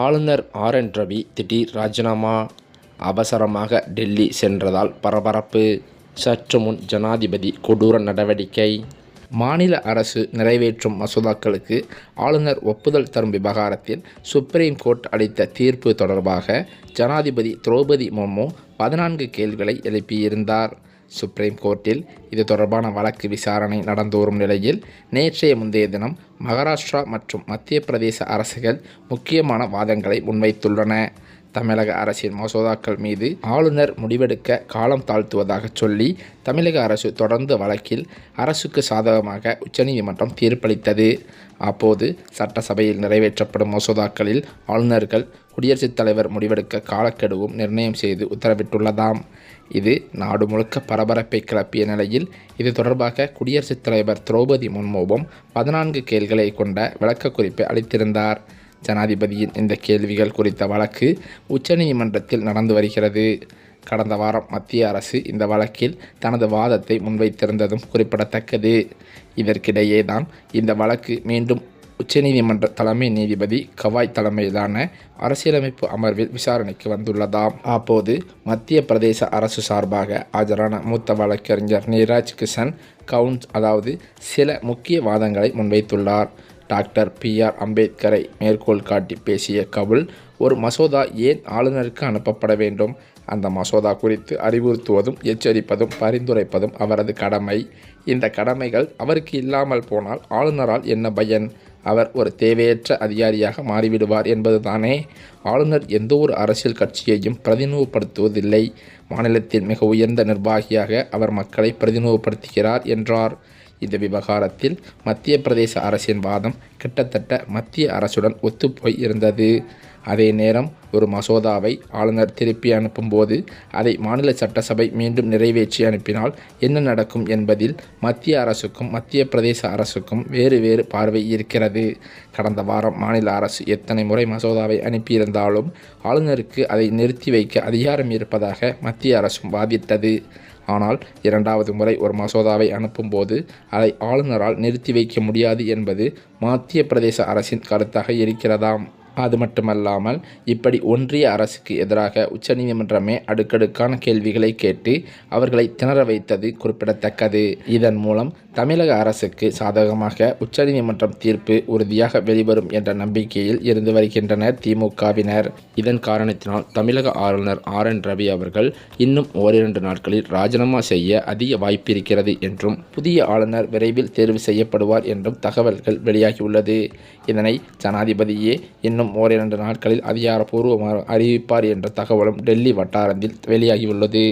ஆளுநர் R N Ravi திடீர் ராஜினாமா அவசரமாக டெல்லி சென்றதால் பரபரப்பு. சற்று முன் ஜனாதிபதி கொடூர நடவடிக்கை. மாநில அரசு நிறைவேற்றும் மசோதாக்களுக்கு ஆளுநர் ஒப்புதல் தரும் விவகாரத்தில் சுப்ரீம் கோர்ட் அளித்த தீர்ப்பு தொடர்பாக ஜனாதிபதி திரௌபதி முர்மு பதினான்கு கேள்விகளை எழுப்பியிருந்தார். சுப்ரீம் கோர்ட்டில் இது தொடர்பான வழக்கு விசாரணை நடந்து வரும் நிலையில் நேற்றைய முந்தைய தினம் மகாராஷ்டிரா மற்றும் மத்திய பிரதேச அரசுகள் முக்கியமான வாதங்களை முன்வைத்துள்ளன. தமிழக அரசின் மசோதாக்கள் மீது ஆளுநர் முடிவெடுக்க காலம் தாழ்த்துவதாக சொல்லி தமிழக அரசு தொடர்ந்த வழக்கில் அரசுக்கு சாதகமாக உச்சநீதிமன்றம் தீர்ப்பளித்தது. அப்போது சட்டசபையில் நிறைவேற்றப்படும் மசோதாக்களில் ஆளுநர்கள் குடியரசுத் தலைவர் முடிவெடுக்க காலக்கெடுவும் நிர்ணயம் செய்து உத்தரவிட்டுள்ளதாம். இது நாடு முழுக்க பரபரப்பை கிளப்பிய நிலையில் இது தொடர்பாக குடியரசுத் தலைவர் திரௌபதி முர்முவும் பதினான்கு கேள்களை கொண்ட விளக்கக் குறிப்பை அளித்திருந்தார். ஜனாதிபதியின் இந்த கேள்விகள் குறித்த வழக்கு உச்சநீதிமன்றத்தில் நடந்து வருகிறது. கடந்த வாரம் மத்திய அரசு இந்த வழக்கில் தனது வாதத்தை முன்வைத்திருந்ததும் குறிப்பிடத்தக்கது. இதற்கிடையே தான் இந்த வழக்கு மீண்டும் உச்சநீதிமன்ற தலைமை நீதிபதி கவாய் தலைமையிலான அரசியலமைப்பு அமர்வில் விசாரணைக்கு வந்துள்ளதாம். அப்போது மத்திய பிரதேச அரசு சார்பாக ஆஜரான மூத்த வழக்கறிஞர் நீராஜ் கிஷன் கவுன்ஸ் அதாவது சில முக்கிய வாதங்களை முன்வைத்துள்ளார். டாக்டர் பி ஆர் அம்பேத்கரை மேற்கோள் காட்டி பேசிய கவுல் ஒரு மசோதா ஏன் ஆளுநருக்கு அனுப்பப்பட வேண்டும்? அந்த மசோதா குறித்து அறிவுறுத்துவதும் எச்சரிப்பதும் பரிந்துரைப்பதும் அவரது கடமை. இந்த கடமைகள் அவருக்கு இல்லாமல் போனால் ஆளுநரால் என்ன பயன்? அவர் ஒரு தேவையற்ற அதிகாரியாக மாறிவிடுவார் என்பதுதானே? ஆளுநர் எந்த ஒரு அரசியல் கட்சியையும் பிரதிநிதிப்படுத்துவதில்லை மாநிலத்தின் மிக உயர்ந்த நிர்வாகியாக அவர் மக்களை பிரதிநிதிப்படுத்துகிறார் என்றார். இந்த விவகாரத்தில் மத்திய பிரதேச அரசின் வாதம் கிட்டத்தட்ட மத்திய அரசுடன் ஒத்துப்போய் இருந்தது. அதே நேரம் ஒரு மசோதாவை ஆளுநர் திருப்பி அனுப்பும்போது அதை மாநில சட்டசபை மீண்டும் நிறைவேற்றி அனுப்பினால் என்ன நடக்கும் என்பதில் மத்திய அரசுக்கும் மத்திய பிரதேச அரசுக்கும் வேறு வேறு பார்வை இருக்கிறது. கடந்த வாரம் மாநில அரசு எத்தனை முறை மசோதாவை அனுப்பியிருந்தாலும் ஆளுநருக்கு அதை நிறுத்தி வைக்க அதிகாரம் இருப்பதாக மத்திய அரசும் வாதிட்டது. ஆனால் இரண்டாவது முறை ஒரு மசோதாவை அனுப்பும்போது அதை ஆளுநரால் நிறுத்தி வைக்க முடியாது என்பது மத்திய பிரதேச அரசின் கருத்தாக இருக்கிறதாம். அது மட்டுமல்லாமல் இப்படி ஒன்றிய அரசுக்கு எதிராக உச்சநீதிமன்றமே அடுக்கடுக்கான கேள்விகளை கேட்டு அவர்களை திணற வைத்தது குறிப்பிடத்தக்கது. இதன் மூலம் தமிழக அரசுக்கு சாதகமாக உச்சநீதிமன்றம் தீர்ப்பு உறுதியாக வெளிவரும் என்ற நம்பிக்கையில் இருந்து வருகின்றனர் திமுகவினர். இதன் காரணத்தினால் தமிழக ஆளுநர் ஆர் என் ரவி அவர்கள் இன்னும் ஓரிரண்டு நாட்களில் ராஜினாமா செய்ய அதிக வாய்ப்பு இருக்கிறது என்றும் புதிய ஆளுநர் விரைவில் தேர்வு செய்யப்படுவார் என்றும் தகவல்கள் வெளியாகியுள்ளது. இதனை ஜனாதிபதியே இன்னும் ஓரிரண்டு நாட்களில் அதிகாரப்பூர்வமாக அறிவிப்பார் என்ற தகவலும் டெல்லி வட்டாரத்தில் வெளியாகியுள்ளது.